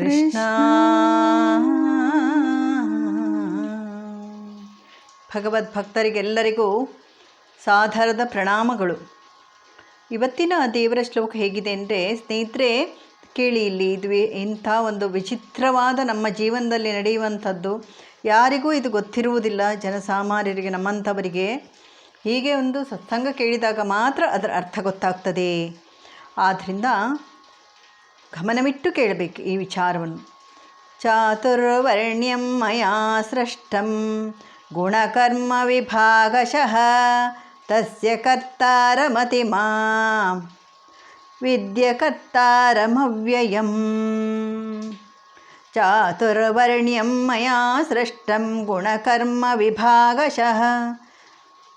ಕೃಷ್ಣ. ಭಗವದ್ ಭಕ್ತರಿಗೆಲ್ಲರಿಗೂ ಸಾಧಾರದ ಪ್ರಣಾಮಗಳು. ಇವತ್ತಿನ ದೇವರ ಶ್ಲೋಕ ಹೇಗಿದೆ ಅಂದರೆ, ಸ್ನೇಹಿತರೆ, ಕೇಳಿ ಇಲ್ಲಿ ಇದು ಇಂಥ ಒಂದು ವಿಚಿತ್ರವಾದ ನಮ್ಮ ಜೀವನದಲ್ಲಿ ನಡೆಯುವಂಥದ್ದು. ಯಾರಿಗೂ ಇದು ಗೊತ್ತಿರುವುದಿಲ್ಲ. ಜನಸಾಮಾನ್ಯರಿಗೆ, ನಮ್ಮಂಥವರಿಗೆ. ಹೀಗೆ ಒಂದು ಸತ್ಸಂಗ ಕೇಳಿದಾಗ ಮಾತ್ರ ಅದರ ಅರ್ಥ ಗೊತ್ತಾಗ್ತದೆ. ಆದ್ದರಿಂದ ಗಮನವಿಟ್ಟು ಕೇಳಬೇಕು ಈ ವಿಚಾರವನ್ನು ಚಾತುರ್ವರ್ಣ್ಯಂ ಮಯಾ ಸೃಷ್ಟಂ ಗುಣಕರ್ಮ ವಿಭಾಗಶಃ ತಸ್ಯ ಕರ್ತಾರಮತಿ ಮಾಂ ವಿದ್ಯಕರ್ತಾರಮವ್ಯಯಂ ಚಾತುರ್ವರ್ಣ್ಯಂ ಮಯಾ ಸೃಷ್ಟಂ ಗುಣಕರ್ಮ ವಿಭಾಗಶಃ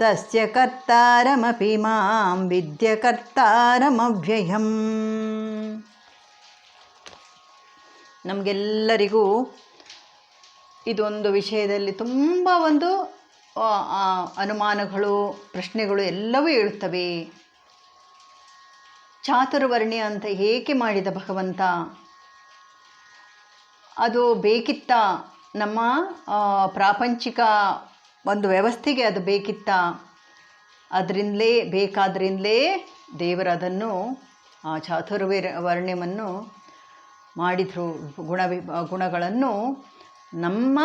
ತಸ್ಯ ಕರ್ತಾರಮಪಿ ಮಾಂ ವಿದ್ಯಕರ್ತಾರಮವ್ಯಯಂ ನಮಗೆಲ್ಲರಿಗೂ ಇದೊಂದು ವಿಷಯದಲ್ಲಿ ತುಂಬ ಒಂದು ಅನುಮಾನಗಳು, ಪ್ರಶ್ನೆಗಳು ಎಲ್ಲವೂ ಏಳುತ್ತವೆ ಚಾತುರ್ವರ್ಣ್ಯ ಅಂತ ಏಕೆ ಮಾಡಿದ ಭಗವಂತ? ಅದು ಬೇಕಿತ್ತ ನಮ್ಮ ಪ್ರಾಪಂಚಿಕ ಒಂದು ವ್ಯವಸ್ಥೆಗೆ ಅದು ಬೇಕಿತ್ತ? ಅದರಿಂದಲೇ, ಬೇಕಾದ್ರಿಂದಲೇ ದೇವರದನ್ನು ಆ ಚಾತುರ್ವೀರ ವರ್ಣ್ಯವನ್ನು ಮಾಡಿದರು ಗುಣ ಗುಣಗಳನ್ನು ನಮ್ಮ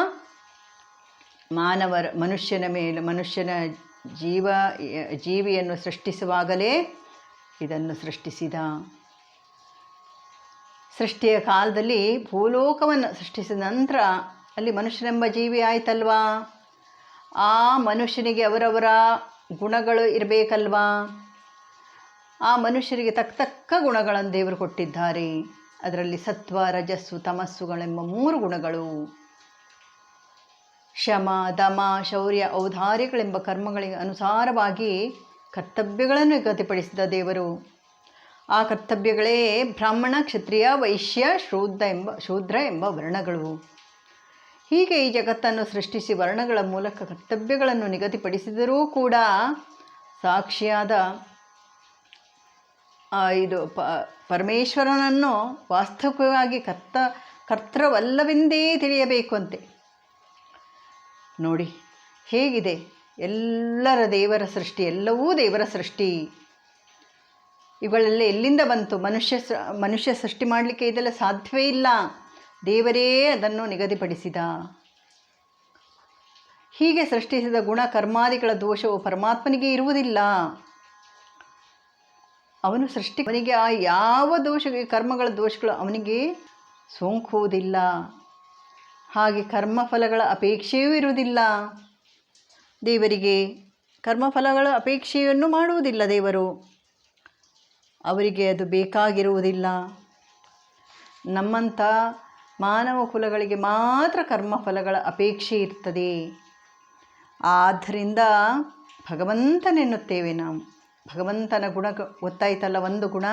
ಮಾನವರ, ಮನುಷ್ಯನ ಮೇಲೆ, ಮನುಷ್ಯನ ಜೀವ, ಜೀವಿಯನ್ನು ಸೃಷ್ಟಿಸುವಾಗಲೇ ಇದನ್ನು ಸೃಷ್ಟಿಸಿದ. ಸೃಷ್ಟಿಯ ಕಾಲದಲ್ಲಿ ಭೂಲೋಕವನ್ನು ಸೃಷ್ಟಿಸಿದ ನಂತರ ಅಲ್ಲಿ ಮನುಷ್ಯನೆಂಬ ಜೀವಿ ಆಯ್ತಲ್ವಾ? ಆ ಮನುಷ್ಯನಿಗೆ ಅವರವರ ಗುಣಗಳು ಇರಬೇಕಲ್ವಾ? ಆ ಮನುಷ್ಯರಿಗೆ ತಕ್ಕ ತಕ್ಕ ಗುಣಗಳನ್ನು ದೇವರು ಕೊಟ್ಟಿದ್ದಾರೆ. ಅದರಲ್ಲಿ ಸತ್ವ, ರಜಸ್ಸು ತಮಸ್ಸುಗಳೆಂಬ ಮೂರು ಗುಣಗಳು. ಶಮ ದಮ, ಶೌರ್ಯ, ಔದಾರ್ಯಗಳೆಂಬ ಕರ್ಮಗಳಿಗೆ ಅನುಸಾರವಾಗಿ ಕರ್ತವ್ಯಗಳನ್ನು ನಿಗದಿಪಡಿಸಿದ ದೇವರು. ಆ ಕರ್ತವ್ಯಗಳೇ ಬ್ರಾಹ್ಮಣ, ಕ್ಷತ್ರಿಯ, ವೈಶ್ಯ, ಶೂದ್ರ ಎಂಬ ಶೂದ್ರ ಎಂಬ ವರ್ಣಗಳು. ಹೀಗೆ ಈ ಜಗತ್ತನ್ನು ಸೃಷ್ಟಿಸಿ ವರ್ಣಗಳ ಮೂಲಕ ಕರ್ತವ್ಯಗಳನ್ನು ನಿಗದಿಪಡಿಸಿದರೂ ಕೂಡ ಸಾಕ್ಷಿಯಾದ ಇದು ಪ, ಪರಮೇಶ್ವರನನ್ನು ವಾಸ್ತವಿಕವಾಗಿ ಕರ್ತ, ಕರ್ತೃವಲ್ಲವೆಂದೇ ತಿಳಿಯಬೇಕು ಅಂತೆ ನೋಡಿ, ಹೇಗಿದೆ? ಎಲ್ಲರ ದೇವರ ಸೃಷ್ಟಿ, ಎಲ್ಲವೂ ದೇವರ ಸೃಷ್ಟಿ. ಇವುಗಳೆಲ್ಲ ಎಲ್ಲಿಂದ ಬಂತು? ಮನುಷ್ಯ ಮನುಷ್ಯ ಸೃಷ್ಟಿ ಮಾಡಲಿಕ್ಕೆ ಇದೆಲ್ಲ ಸಾಧ್ಯವೇ ಇಲ್ಲ. ದೇವರೇ ಅದನ್ನು ನಿಗದಿಪಡಿಸಿದ. ಹೀಗೆ ಸೃಷ್ಟಿಸಿದ ಗುಣ ಕರ್ಮಾದಿಗಳ ದೋಷವು ಪರಮಾತ್ಮನಿಗೆ ಇರುವುದಿಲ್ಲ. ಅವನು ಸೃಷ್ಟಿ ಅವನಿಗೆ ಆ ಯಾವ ದೋಷ ಕರ್ಮಗಳ ದೋಷಗಳು ಅವನಿಗೆ ಸೋಂಕುವುದಿಲ್ಲ. ಹಾಗೆ ಕರ್ಮಫಲಗಳ ಅಪೇಕ್ಷೆಯೂ ಇರುವುದಿಲ್ಲ. ದೇವರಿಗೆ ಕರ್ಮಫಲಗಳ ಅಪೇಕ್ಷೆಯನ್ನು ಮಾಡುವುದಿಲ್ಲ ದೇವರು. ಅವರಿಗೆ ಅದು ಬೇಕಾಗಿರುವುದಿಲ್ಲ. ನಮ್ಮಂಥ ಮಾನವ ಕುಲಗಳಿಗೆ ಮಾತ್ರ ಕರ್ಮಫಲಗಳ ಅಪೇಕ್ಷೆ ಇರ್ತದೆ. ಆದ್ದರಿಂದ ಭಗವಂತನೆನ್ನುತ್ತೇವೆ ನಾವು. ಭಗವಂತನ ಗುಣ ಗೊತ್ತಾಯ್ತಲ್ಲ ಒಂದು ಗುಣ?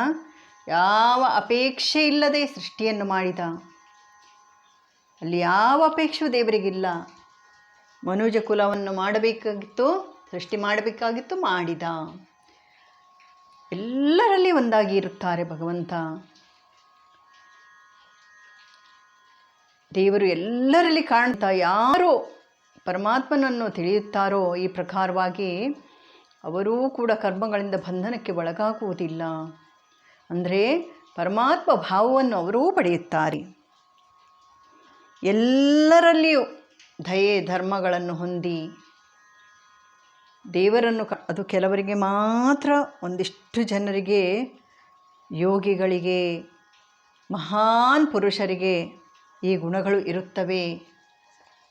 ಯಾವ ಅಪೇಕ್ಷೆ ಇಲ್ಲದೆ ಸೃಷ್ಟಿಯನ್ನು ಮಾಡಿದ? ಅಲ್ಲಿ ಯಾವ ಅಪೇಕ್ಷೆಯೂ ದೇವರಿಗಿಲ್ಲ? ಮನುಜ ಕುಲವನ್ನು ಮಾಡಬೇಕಾಗಿತ್ತು, ಸೃಷ್ಟಿ ಮಾಡಬೇಕಾಗಿತ್ತು, ಮಾಡಿದ. ಎಲ್ಲರಲ್ಲಿ ಒಂದಾಗಿ ಇರುತ್ತಾರೆ ಭಗವಂತ. ದೇವರು ಎಲ್ಲರಲ್ಲಿ ಕಾಣ್ತಾ ಯಾರು ಪರಮಾತ್ಮನನ್ನು ತಿಳಿಯುತ್ತಾರೋ ಈ ಪ್ರಕಾರವಾಗಿ ಅವರೂ ಕೂಡ ಕರ್ಮಗಳಿಂದ ಬಂಧನಕ್ಕೆ ಒಳಗಾಗುವುದಿಲ್ಲ. ಅಂದರೆ ಪರಮಾತ್ಮ ಭಾವವನ್ನು ಅವರೂ ಪಡೆಯುತ್ತಾರೆ. ಎಲ್ಲರಲ್ಲಿಯೂ ದಯೆ ಧರ್ಮಗಳನ್ನು ಹೊಂದಿ ದೇವರನ್ನು ಅದು ಕೆಲವರಿಗೆ ಮಾತ್ರ ಒಂದಿಷ್ಟು ಜನರಿಗೆ, ಯೋಗಿಗಳಿಗೆ, ಮಹಾನ್ ಪುರುಷರಿಗೆ ಈ ಗುಣಗಳು ಇರುತ್ತವೆ.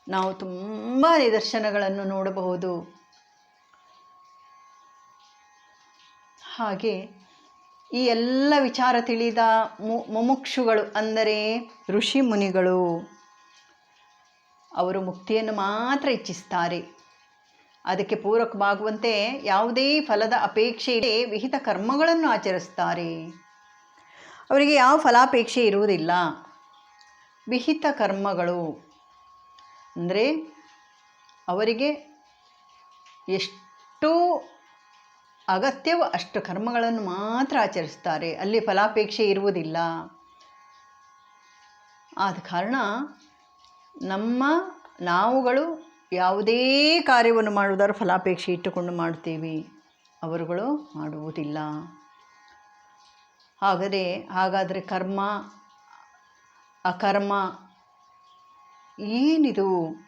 ನಾವು ತುಂಬ ನಿದರ್ಶನಗಳನ್ನು ನೋಡಬಹುದು. ಹಾಗೆ ಈ ಎಲ್ಲ ವಿಚಾರ ತಿಳಿದ ಮು, ಮುಮುಕ್ಷುಗಳು ಅಂದರೆ ಋಷಿ ಮುನಿಗಳು, ಅವರು ಮುಕ್ತಿಯನ್ನು ಮಾತ್ರ ಇಚ್ಛಿಸ್ತಾರೆ. ಅದಕ್ಕೆ ಪೂರಕವಾಗುವಂತೆ ಯಾವುದೇ ಫಲದ ಅಪೇಕ್ಷೆ ಇಲ್ಲದೆ ವಿಹಿತ ಕರ್ಮಗಳನ್ನು ಆಚರಿಸ್ತಾರೆ. ಅವರಿಗೆ ಯಾವ ಫಲಾಪೇಕ್ಷೆ ಇರುವುದಿಲ್ಲ. ವಿಹಿತ ಕರ್ಮಗಳು ಅಂದರೆ ಅವರಿಗೆ ಎಷ್ಟು ಅಗತ್ಯವೋ ಅಷ್ಟು ಕರ್ಮಗಳನ್ನು ಮಾತ್ರ ಆಚರಿಸ್ತಾರೆ ಅಲ್ಲಿ ಫಲಾಪೇಕ್ಷೆ ಇರುವುದಿಲ್ಲ. ಆದ ಕಾರಣ ನಮ್ಮ ನಾವುಗಳು ಯಾವುದೇ ಕಾರ್ಯವನ್ನು ಮಾಡುವುದಾದ್ರೂ ಫಲಾಪೇಕ್ಷೆ ಇಟ್ಟುಕೊಂಡು ಮಾಡ್ತೀವಿ ಅವರುಗಳು ಮಾಡುವುದಿಲ್ಲ. ಹಾಗಾದರೆ ಹಾಗಾದರೆ ಕರ್ಮ, ಅಕರ್ಮ, ಏನಿದು?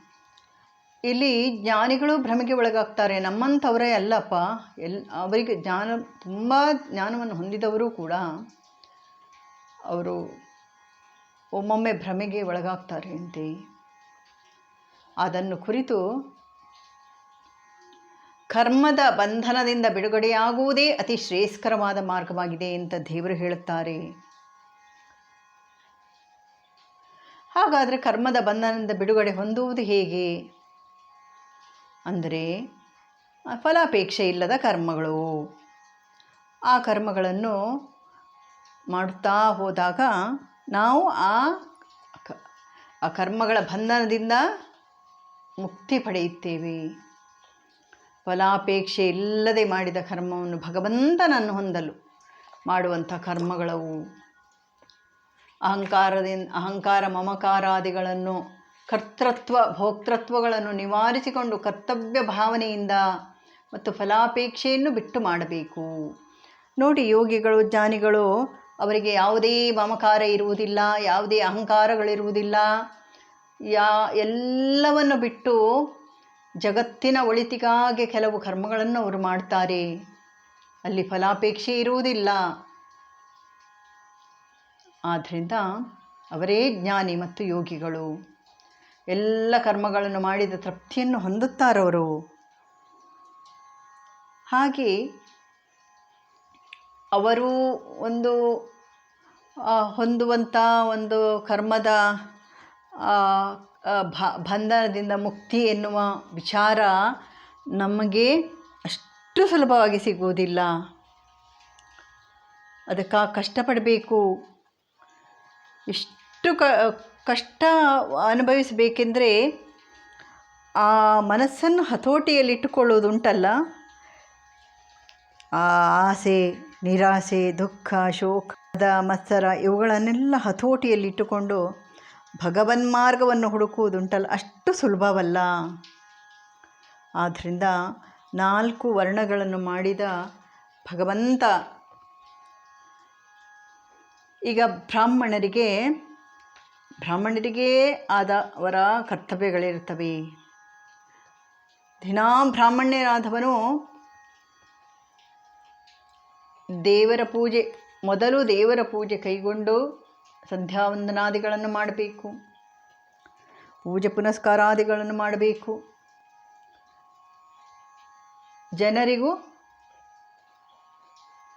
ಇಲ್ಲಿ ಜ್ಞಾನಿಗಳು ಭ್ರಮೆಗೆ ಒಳಗಾಗ್ತಾರೆ. ನಮ್ಮಂಥವರೇ ಅಲ್ಲಪ್ಪ. ಎಲ್, ಅವರಿಗೆ ಜ್ಞಾನ, ತುಂಬ ಜ್ಞಾನವನ್ನು ಹೊಂದಿದವರು ಕೂಡ ಅವರು ಒಮ್ಮೊಮ್ಮೆ ಭ್ರಮೆಗೆ ಒಳಗಾಗ್ತಾರೆ ಅಂತೆ. ಅದನ್ನು ಕುರಿತು ಕರ್ಮದ ಬಂಧನದಿಂದ ಬಿಡುಗಡೆಯಾಗುವುದೇ ಅತಿ ಶ್ರೇಯಸ್ಕರವಾದ ಮಾರ್ಗವಾಗಿದೆ ಅಂತ ದೇವರು ಹೇಳುತ್ತಾರೆ. ಹಾಗಾದರೆ ಕರ್ಮದ ಬಂಧನದಿಂದ ಬಿಡುಗಡೆ ಹೊಂದುವುದು ಹೇಗೆ? ಅಂದರೆ ಫಲಾಪೇಕ್ಷೆ ಇಲ್ಲದ ಕರ್ಮಗಳು. ಆ ಕರ್ಮಗಳನ್ನು ಮಾಡುತ್ತಾ ಹೋದಾಗ ನಾವು ಆ ಆ ಕರ್ಮಗಳ ಬಂಧನದಿಂದ ಮುಕ್ತಿ ಪಡೆಯುತ್ತೇವೆ. ಫಲಾಪೇಕ್ಷೆ ಇಲ್ಲದೆ ಮಾಡಿದ ಕರ್ಮವನ್ನು ಭಗವಂತನನ್ನು ಹೊಂದಲು ಮಾಡುವಂಥ ಕರ್ಮಗಳವು. ಅಹಂಕಾರದಿಂದ, ಅಹಂಕಾರ ಮಮಕಾರಾದಿಗಳನ್ನು ಕರ್ತೃತ್ವ, ಭೋಕ್ತೃತ್ವಗಳನ್ನು ನಿವಾರಿಸಿಕೊಂಡು ಕರ್ತವ್ಯ ಭಾವನೆಯಿಂದ ಮತ್ತು ಫಲಾಪೇಕ್ಷೆಯನ್ನು ಬಿಟ್ಟು ಮಾಡಬೇಕು. ನೋಡಿ ಯೋಗಿಗಳು, ಜ್ಞಾನಿಗಳು, ಅವರಿಗೆ ಯಾವುದೇ ಮಮಕಾರ ಇರುವುದಿಲ್ಲ, ಯಾವುದೇ ಅಹಂಕಾರಗಳಿರುವುದಿಲ್ಲ. ಯಾ, ಎಲ್ಲವನ್ನು ಬಿಟ್ಟು ಜಗತ್ತಿನ ಒಳಿತಿಗಾಗಿ ಕೆಲವು ಕರ್ಮಗಳನ್ನು ಅವರು ಮಾಡ್ತಾರೆ. ಅಲ್ಲಿ ಫಲಾಪೇಕ್ಷೆ ಇರುವುದಿಲ್ಲ. ಆದ್ದರಿಂದ ಅವರೇ ಜ್ಞಾನಿ ಮತ್ತು ಯೋಗಿಗಳು. ಎಲ್ಲ ಕರ್ಮಗಳನ್ನು ಮಾಡಿದ ತೃಪ್ತಿಯನ್ನು ಹೊಂದುತ್ತಾರವರು ಹಾಗೆ ಅವರು ಒಂದು ಹೊಂದುವಂಥ ಒಂದು ಕರ್ಮದ ಬಂಧನದಿಂದ ಮುಕ್ತಿ ಎನ್ನುವ ವಿಚಾರ ನಮಗೆ ಅಷ್ಟು ಸುಲಭವಾಗಿ ಸಿಗುವುದಿಲ್ಲ. ಅದಕ್ಕೆ ಕಷ್ಟಪಡಬೇಕು. ಎಷ್ಟು ಕ ಕಷ್ಟ ಅನುಭವಿಸಬೇಕೆಂದರೆ ಆ ಮನಸ್ಸನ್ನು ಹತೋಟಿಯಲ್ಲಿಟ್ಟುಕೊಳ್ಳುವುದುಂಟಲ್ಲ? ಆ ಆಸೆ, ನಿರಾಸೆ, ದುಃಖ, ಶೋಕ ಮತ್ಸರ ಇವುಗಳನ್ನೆಲ್ಲ ಹತೋಟಿಯಲ್ಲಿಟ್ಟುಕೊಂಡು ಭಗವನ್ಮಾರ್ಗವನ್ನು ಹುಡುಕುವುದುಂಟಲ್ಲ? ಅಷ್ಟು ಸುಲಭವಲ್ಲ. ಆದ್ದರಿಂದ ನಾಲ್ಕು ವರ್ಣಗಳನ್ನು ಮಾಡಿದ ಭಗವಂತ ಈಗ ಬ್ರಾಹ್ಮಣರಿಗೆ ಬ್ರಾಹ್ಮಣರಿಗೇ ಆದ ಅವರ ಕರ್ತವ್ಯಗಳಿರ್ತವೆ ದಿನಾ ಬ್ರಾಹ್ಮಣ್ಯರಾದವನು ದೇವರ ಪೂಜೆ, ಮೊದಲು ದೇವರ ಪೂಜೆ ಕೈಗೊಂಡು ಸಂಧ್ಯಾವಂದನಾದಿಗಳನ್ನು ಮಾಡಬೇಕು. ಪೂಜೆ ಪುನಸ್ಕಾರಾದಿಗಳನ್ನು ಮಾಡಬೇಕು. ಜನರಿಗೂ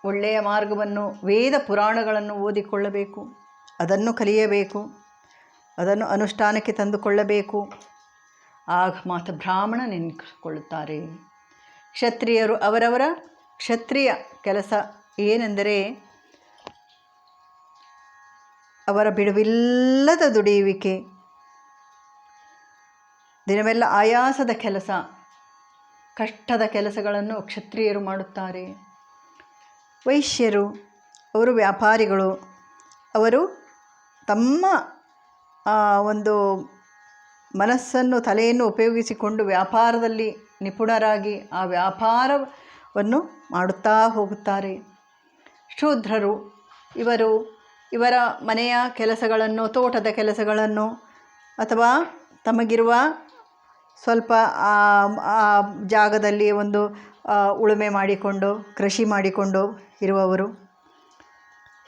ಒಳ್ಳೆಯ ಮಾರ್ಗವನ್ನು ವೇದ ಪುರಾಣಗಳನ್ನು ಓದಿಕೊಳ್ಳಬೇಕು. ಅದನ್ನು ಕಲಿಯಬೇಕು. ಅದನ್ನು ಅನುಷ್ಠಾನಕ್ಕೆ ತಂದುಕೊಳ್ಳಬೇಕು. ಆಗ ಮಾತ್ರ ಬ್ರಾಹ್ಮಣ ನೆನೆಸಿಕೊಳ್ಳುತ್ತಾರೆ ಕ್ಷತ್ರಿಯರು ಅವರವರ ಕ್ಷತ್ರಿಯ ಕೆಲಸ ಏನೆಂದರೆ, ಅವರ ಬಿಡುವಿಲ್ಲದ ದುಡಿಯುವಿಕೆ, ದಿನವೆಲ್ಲ ಆಯಾಸದ ಕೆಲಸ, ಕಷ್ಟದ ಕೆಲಸಗಳನ್ನು ಕ್ಷತ್ರಿಯರು ಮಾಡುತ್ತಾರೆ. ವೈಶ್ಯರು, ಅವರು ವ್ಯಾಪಾರಿಗಳು, ಅವರು ತಮ್ಮ ಒಂದು ಮನಸ್ಸನ್ನು, ತಲೆಯನ್ನು ಉಪಯೋಗಿಸಿಕೊಂಡು ವ್ಯಾಪಾರದಲ್ಲಿ ನಿಪುಣರಾಗಿ ಆ ವ್ಯಾಪಾರವನ್ನು ಮಾಡುತ್ತಾ ಹೋಗುತ್ತಾರೆ. ಶೂದ್ರರು, ಇವರು ಇವರ ಮನೆಯ ಕೆಲಸಗಳನ್ನು, ತೋಟದ ಕೆಲಸಗಳನ್ನು ಅಥವಾ ತಮಗಿರುವ ಸ್ವಲ್ಪ ಆ ಜಾಗದಲ್ಲಿ ಒಂದು ಉಳುಮೆ ಮಾಡಿಕೊಂಡು, ಕೃಷಿ ಮಾಡಿಕೊಂಡು ಇರುವವರು.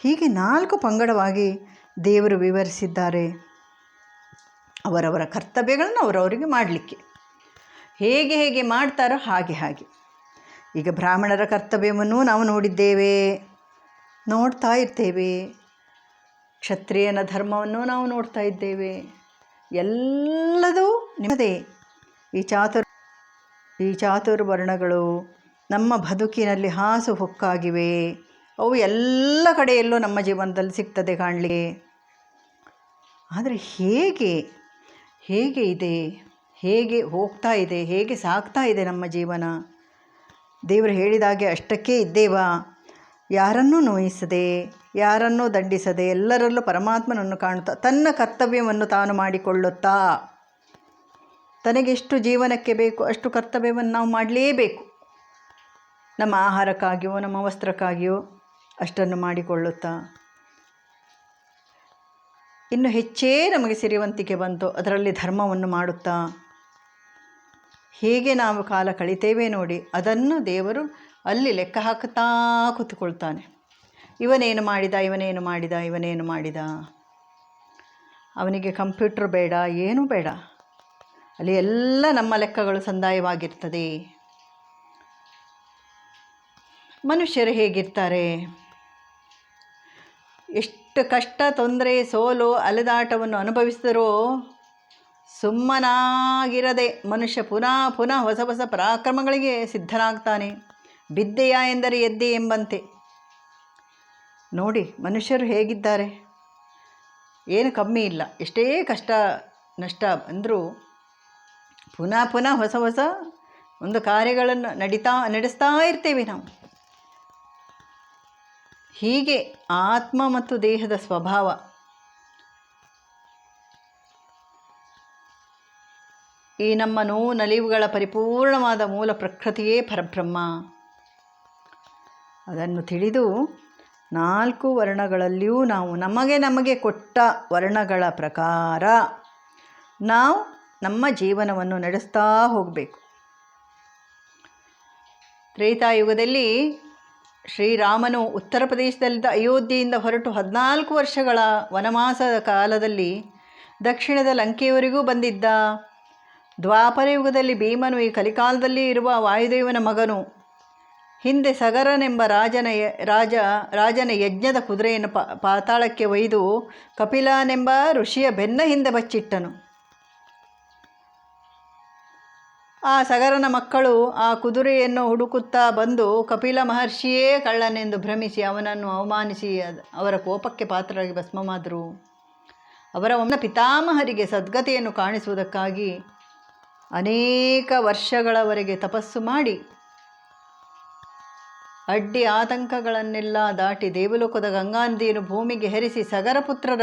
ಹೀಗೆ ನಾಲ್ಕು ಪಂಗಡವಾಗಿ ದೇವರು ವಿವರಿಸಿದ್ದಾರೆ. ಅವರವರ ಕರ್ತವ್ಯಗಳನ್ನು ಅವರವರಿಗೆ ಮಾಡಲಿಕ್ಕೆ. ಹೇಗೆ ಹೇಗೆ ಮಾಡ್ತಾರೋ ಹಾಗೆ ಹಾಗೆ. ಈಗ ಬ್ರಾಹ್ಮಣರ ಕರ್ತವ್ಯವನ್ನು ನಾವು ನೋಡಿದ್ದೇವೆ, ನೋಡ್ತಾ ಇರ್ತೇವೆ. ಕ್ಷತ್ರಿಯನ ಧರ್ಮವನ್ನು ನಾವು ನೋಡ್ತಾ ಇದ್ದೇವೆ. ಎಲ್ಲದೂ ನಿಮ್ಮದೇ. ಈ ಚಾತುರ್, ಈ ಚಾತುರ್ವರ್ಣಗಳು ನಮ್ಮ ಬದುಕಿನಲ್ಲಿ ಹಾಸು ಹೊಕ್ಕಾಗಿವೆ. ಅವು ಎಲ್ಲ ಕಡೆಯಲ್ಲೂ ನಮ್ಮ ಜೀವನದಲ್ಲಿ ಸಿಗ್ತದೆ ಕಾಣಲಿ ಆದರೆ ಹೇಗೆ? ಹೇಗೆ ಇದೆ? ಹೇಗೆ ಹೋಗ್ತಾ ಇದೆ? ಹೇಗೆ ಸಾಗ್ತಾ ಇದೆ ನಮ್ಮ ಜೀವನ? ದೇವರು ಹೇಳಿದಾಗೆ ಅಷ್ಟಕ್ಕೇ ಇದ್ದೇವಾ? ಯಾರನ್ನೂ ನೋಯಿಸದೆ, ಯಾರನ್ನೂ ದಂಡಿಸದೆ, ಎಲ್ಲರಲ್ಲೂ ಪರಮಾತ್ಮನನ್ನು ಕಾಣುತ್ತಾ, ತನ್ನ ಕರ್ತವ್ಯವನ್ನು ತಾನು ಮಾಡಿಕೊಳ್ಳುತ್ತಾ? ತನಗೆಷ್ಟು ಜೀವನಕ್ಕೆ ಬೇಕು, ಅಷ್ಟು ಕರ್ತವ್ಯವನ್ನು ನಾವು ಮಾಡಲೇಬೇಕು. ನಮ್ಮ ಆಹಾರಕ್ಕಾಗಿಯೋ, ನಮ್ಮ ವಸ್ತ್ರಕ್ಕಾಗಿಯೋ ಅಷ್ಟನ್ನು ಮಾಡಿಕೊಳ್ಳುತ್ತಾ? ಇನ್ನು ಹೆಚ್ಚೇ ನಮಗೆ ಸಿರಿವಂತಿಕೆ ಬಂತು. ಅದರಲ್ಲಿ ಧರ್ಮವನ್ನು ಮಾಡುತ್ತಾ? ಹೇಗೆ ನಾವು ಕಾಲ ಕಳಿತೇವೆ ನೋಡಿ. ಅದನ್ನು ದೇವರು ಅಲ್ಲಿ ಲೆಕ್ಕ ಹಾಕುತ್ತಾ ಕೂತ್ಕೊಳ್ತಾನೆ. ಇವನೇನು ಮಾಡಿದ ಇವನೇನು ಮಾಡಿದ ಇವನೇನು ಮಾಡಿದ? ಅವನಿಗೆ ಕಂಪ್ಯೂಟರ್ ಬೇಡ, ಏನೂ ಬೇಡ. ಅಲ್ಲಿ ಎಲ್ಲ ನಮ್ಮ ಲೆಕ್ಕಗಳು ಸಂದಾಯವಾಗಿರ್ತದೆ. ಮನುಷ್ಯರು ಹೇಗಿರ್ತಾರೆ? ಎಷ್ಟು ಕಷ್ಟ, ತೊಂದರೆ, ಸೋಲು, ಅಲೆದಾಟವನ್ನು ಅನುಭವಿಸಿದರೂ ಸುಮ್ಮನಾಗಿರದೆ ಮನುಷ್ಯ ಪುನಃ ಪುನಃ ಹೊಸ ಹೊಸ ಪರಾಕ್ರಮಗಳಿಗೆ ಸಿದ್ಧನಾಗ್ತಾನೆ. ಬಿದ್ದೆಯ ಎಂದರೆ ಎದ್ದೆ ಎಂಬಂತೆ. ನೋಡಿ, ಮನುಷ್ಯರು ಹೇಗಿದ್ದಾರೆ? ಏನು ಕಮ್ಮಿ ಇಲ್ಲ. ಎಷ್ಟೇ ಕಷ್ಟ, ನಷ್ಟ ಅಂದರೂ ಪುನಃ ಪುನಃ ಹೊಸ ಹೊಸ ಒಂದು ಕಾರ್ಯಗಳನ್ನು ನಡೀತಾ ನಡೆಸ್ತಾ ಇರ್ತೇವೆ ನಾವು. ಹೀಗೆ ಆತ್ಮ ಮತ್ತು ದೇಹದ ಸ್ವಭಾವ. ಈ ನಮ್ಮ ನೋವು ನಲಿವುಗಳ ಪರಿಪೂರ್ಣವಾದ ಮೂಲ ಪ್ರಕೃತಿಯೇ ಪರಬ್ರಹ್ಮ. ಅದನ್ನು ತಿಳಿದು ನಾಲ್ಕು ವರ್ಣಗಳಲ್ಲಿಯೂ ನಾವು ನಮಗೆ ನಮಗೆ ಕೊಟ್ಟ ವರ್ಣಗಳ ಪ್ರಕಾರ ನಾವು ನಮ್ಮ ಜೀವನವನ್ನು ನಡೆಸ್ತಾ ಹೋಗಬೇಕು. ತ್ರೇತಾಯುಗದಲ್ಲಿ ಶ್ರೀರಾಮನು ಉತ್ತರ ಪ್ರದೇಶದಲ್ಲಿದ್ದ ಅಯೋಧ್ಯೆಯಿಂದ ಹೊರಟು ಹದಿನಾಲ್ಕು ವರ್ಷಗಳ ವನವಾಸದ ಕಾಲದಲ್ಲಿ ದಕ್ಷಿಣದ ಲಂಕೆಯವರೆಗೂ ಬಂದಿದ್ದ ದ್ವಾಪರ ಯುಗದಲ್ಲಿ ಭೀಮನು ಈ ಕಲಿಕಾಲದಲ್ಲಿ ಇರುವ ವಾಯುದೇವನ ಮಗನು. ಹಿಂದೆ ಸಗರನೆಂಬ ರಾಜನ ರಾಜ, ರಾಜನ ಯಜ್ಞದ ಕುದುರೆಯನ್ನು ಪಾತಾಳಕ್ಕೆ ಒಯ್ದು ಕಪಿಲನೆಂಬ ಋಷಿಯ ಬೆನ್ನ ಹಿಂದೆ ಬಚ್ಚಿಟ್ಟನು. ಆ ಸಗರನ ಮಕ್ಕಳು ಆ ಕುದುರೆಯನ್ನು ಹುಡುಕುತ್ತಾ ಬಂದು ಕಪಿಲ ಮಹರ್ಷಿಯೇ ಕಳ್ಳನೆಂದು ಭ್ರಮಿಸಿ ಅವನನ್ನು ಅವಮಾನಿಸಿ ಅವರ ಕೋಪಕ್ಕೆ ಪಾತ್ರರಾಗಿ ಭಸ್ಮವಾದರು ಅವರ ಒಮ್ಮೆ ಪಿತಾಮಹರಿಗೆ ಸದ್ಗತಿಯನ್ನು ಕಾಣಿಸುವುದಕ್ಕಾಗಿ ಅನೇಕ ವರ್ಷಗಳವರೆಗೆ ತಪಸ್ಸು ಮಾಡಿ ಅಡ್ಡಿ ಆತಂಕಗಳನ್ನೆಲ್ಲ ದಾಟಿ ದೇವಲೋಕದ ಗಂಗಾನದಿಯನ್ನು ಭೂಮಿಗೆ ಹೆರಿಸಿ ಸಗರಪುತ್ರರ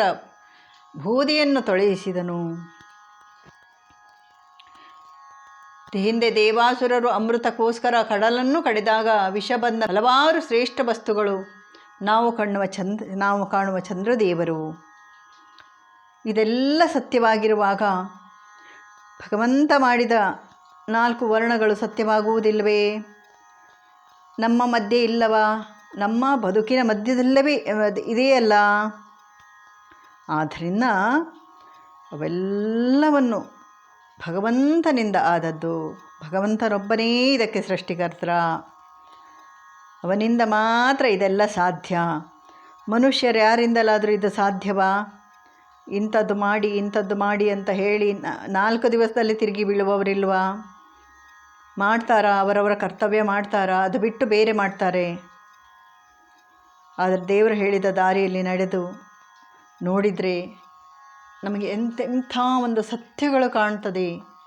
ಬೂದಿಯನ್ನು ತೊಳೆಯಿಸಿದನು. ಹಿಂದೆ ದೇವಾಸುರರು ಅಮೃತಕ್ಕೋಸ್ಕರ ಕಡಲನ್ನು ಕಡಿದಾಗ ವಿಷ ಬಂದ ಹಲವಾರು ಶ್ರೇಷ್ಠ ವಸ್ತುಗಳು. ನಾವು ಕಾಣುವ ಚಂದ್ರ, ನಾವು ಕಾಣುವ ಚಂದ್ರದೇವರು. ಇದೆಲ್ಲ ಸತ್ಯವಾಗಿರುವಾಗ ಭಗವಂತ ಮಾಡಿದ ನಾಲ್ಕು ವರ್ಣಗಳು ಸತ್ಯವಾಗುವುದಿಲ್ಲವೇ? ನಮ್ಮ ಮಧ್ಯೆ ಇಲ್ಲವಾ? ನಮ್ಮ ಬದುಕಿನ ಮಧ್ಯದಲ್ಲವೇ ಇದೆಯಲ್ಲ ಆದ್ದರಿಂದ ಅವೆಲ್ಲವನ್ನು ಭಗವಂತನಿಂದ ಆದದ್ದು ಭಗವಂತನೊಬ್ಬನೇ ಇದಕ್ಕೆ ಸೃಷ್ಟಿಕರ್ತರ. ಅವನಿಂದ ಮಾತ್ರ ಇದೆಲ್ಲ ಸಾಧ್ಯ. ಮನುಷ್ಯರು ಯಾರಿಂದಲಾದರೂ ಇದು ಸಾಧ್ಯವಾ? ಇಂಥದ್ದು ಮಾಡಿ ಇಂಥದ್ದು ಮಾಡಿ ಅಂತ ಹೇಳಿ ನಾಲ್ಕು ದಿವಸದಲ್ಲಿ ತಿರುಗಿ ಬೀಳುವವರಿಲ್ವಾ? ಮಾಡ್ತಾರಾ? ಅವರವರ ಕರ್ತವ್ಯ ಮಾಡ್ತಾರಾ? ಅದು ಬಿಟ್ಟು ಬೇರೆ ಮಾಡ್ತಾರೆ. ಆದರೆ ದೇವರು ಹೇಳಿದ ದಾರಿಯಲ್ಲಿ ನಡೆದು ನೋಡಿದರೆ ನಮಗೆ ಎಂತೆಂಥ ಒಂದು ಸತ್ಯಗಳು ಕಾಣ್ತದೆ.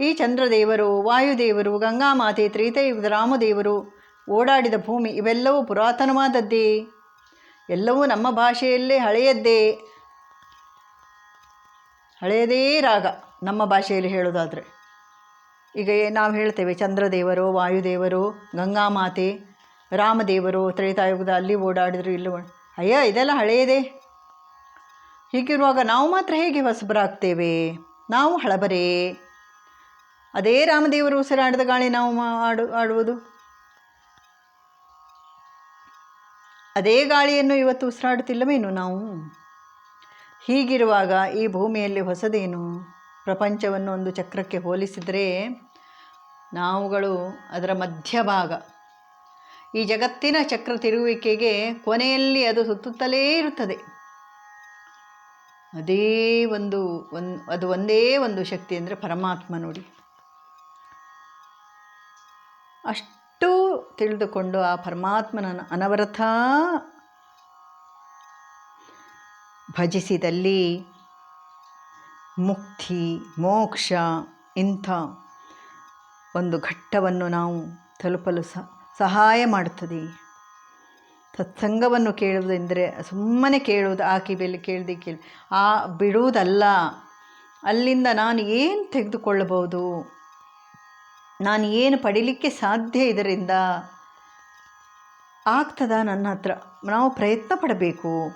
ಈ ಚಂದ್ರದೇವರು, ವಾಯುದೇವರು, ಗಂಗಾಮಾತೆ ತ್ರೇತಯುಗದ ರಾಮದೇವರು ಓಡಾಡಿದ ಭೂಮಿ ಇವೆಲ್ಲವೂ ಪುರಾತನವಾದದ್ದೇ. ಎಲ್ಲವೂ ನಮ್ಮ ಭಾಷೆಯಲ್ಲೇ ಹಳೆಯದ್ದೇ. ಹಳೆಯದೇ ರಾಗ ನಮ್ಮ ಭಾಷೆಯಲ್ಲಿ ಹೇಳೋದಾದರೆ. ಈಗ ನಾವು ಹೇಳ್ತೇವೆ ಚಂದ್ರದೇವರು, ವಾಯುದೇವರು, ಗಂಗಾಮಾತೆ, ರಾಮದೇವರು, ತ್ರೇತಾಯುಗದ ಅಲ್ಲಿ ಓಡಾಡಿದ್ರು, ಇಲ್ಲೂ. ಅಯ್ಯ, ಇದೆಲ್ಲ ಹಳೆಯದೇ. ಹೀಗಿರುವಾಗ ನಾವು ಮಾತ್ರ ಹೇಗೆ ಹೊಸಬರಾಗ್ತೇವೆ? ನಾವು ಹಳಬರೇ. ಅದೇ ರಾಮದೇವರು ಉಸಿರಾಡಿದ ಗಾಳಿ ನಾವು ಆಡು ಆಡುವುದು. ಅದೇ ಗಾಳಿಯನ್ನು ಇವತ್ತು ಉಸಿರಾಡುತ್ತಿಲ್ಲವೇನು ನಾವು? ಹೀಗಿರುವಾಗ ಈ ಭೂಮಿಯಲ್ಲಿ ಹೊಸದೇನು? ಪ್ರಪಂಚವನ್ನು ಒಂದು ಚಕ್ರಕ್ಕೆ ಹೋಲಿಸಿದರೆ ನಾವುಗಳು ಅದರ ಮಧ್ಯಭಾಗ. ಈ ಜಗತ್ತಿನ ಚಕ್ರ ತಿರುಗುವಿಕೆಗೆ ಕೊನೆಯಲ್ಲಿ ಅದು ಸುತ್ತುತ್ತಲೇ ಇರುತ್ತದೆ. ಅದೇ ಒಂದು ಒನ್ ಅದು ಒಂದೇ ಒಂದು ಶಕ್ತಿ ಅಂದರೆ ಪರಮಾತ್ಮ ನೋಡಿ. ಅಷ್ಟು ತಿಳಿದುಕೊಂಡು ಆ ಪರಮಾತ್ಮನ ಅನವರತ ಭಜಿಸಿದಲ್ಲಿ ಮುಕ್ತಿ, ಮೋಕ್ಷ ಇಂಥ ಒಂದು ಘಟ್ಟವನ್ನು ನಾವು ತಲುಪಲು ಸಹಾಯ ಮಾಡುತ್ತದೆ ಸತ್ಸಂಗವನ್ನು ಕೇಳುವುದೆಂದರೆ ಸುಮ್ಮನೆ ಕೇಳುವುದು, ಆ ಕಿವಿಯಲ್ಲಿ ಕೇಳ್ದು ಕೇಳಿ. ಆ ಬಿಡುವುದಲ್ಲ. ಅಲ್ಲಿಂದ ನಾನು ಏನು ತೆಗೆದುಕೊಳ್ಳಬಹುದು? ನಾನು ಏನು ಪಡಿಲಿಕ್ಕೆ ಸಾಧ್ಯ ಇದರಿಂದ? ಆಗ್ತದ ನನ್ನ ಹತ್ರ? ನಾವು ಪ್ರಯತ್ನ ಪಡಬೇಕು.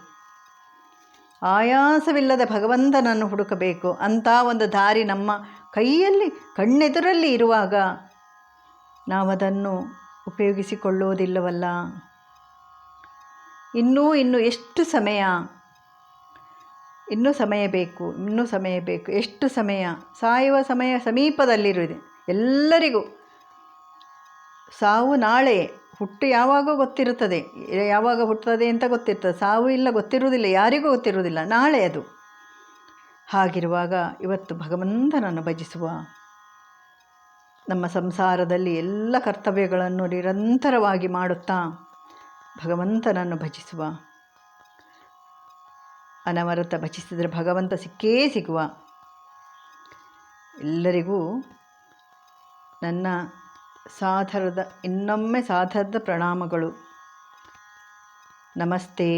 ಆಯಾಸವಿಲ್ಲದ ಭಗವಂತನನ್ನು ಹುಡುಕಬೇಕು. ಅಂಥ ಒಂದು ದಾರಿ ನಮ್ಮ ಕೈಯಲ್ಲಿ, ಕಣ್ಣೆದುರಲ್ಲಿ ಇರುವಾಗ ನಾವದನ್ನು ಉಪಯೋಗಿಸಿಕೊಳ್ಳುವುದಿಲ್ಲವಲ್ಲ. ಇನ್ನೂ ಇನ್ನು ಎಷ್ಟು ಸಮಯ? ಇನ್ನೂ ಸಮಯ ಬೇಕು, ಇನ್ನೂ ಸಮಯ ಬೇಕು, ಎಷ್ಟು ಸಮಯ? ಸಾಯುವ ಸಮಯ ಸಮೀಪದಲ್ಲಿರುವುದು. ಎಲ್ಲರಿಗೂ ಸಾವು ನಾಳೆ, ಹುಟ್ಟು ಯಾವಾಗ ಗೊತ್ತಿರುತ್ತದೆ. ಯಾವಾಗ ಹುಟ್ಟುತ್ತದೆ ಅಂತ ಗೊತ್ತಿರ್ತದೆ. ಸಾವು ಇಲ್ಲ, ಗೊತ್ತಿರುವುದಿಲ್ಲ, ಯಾರಿಗೂ ಗೊತ್ತಿರುವುದಿಲ್ಲ. ನಾಳೆ ಅದು. ಹಾಗಿರುವಾಗ ಇವತ್ತು ಭಗವಂತನನ್ನು ಭಜಿಸುವ ನಮ್ಮ ಸಂಸಾರದಲ್ಲಿ ಎಲ್ಲ ಕರ್ತವ್ಯಗಳನ್ನು ನಿರಂತರವಾಗಿ ಮಾಡುತ್ತಾ ಭಗವಂತನನ್ನು ಭಜಿಸುವ ಅನವರತ ಭಜಿಸಿದರೆ ಭಗವಂತ ಸಿಕ್ಕೇ ಸಿಗುವ. ಎಲ್ಲರಿಗೂ ನನ್ನ ಸಾಧರದ ಇನ್ನೊಮ್ಮೆ ಸಾಧರದ ಪ್ರಣಾಮಗಳು. ನಮಸ್ತೆ.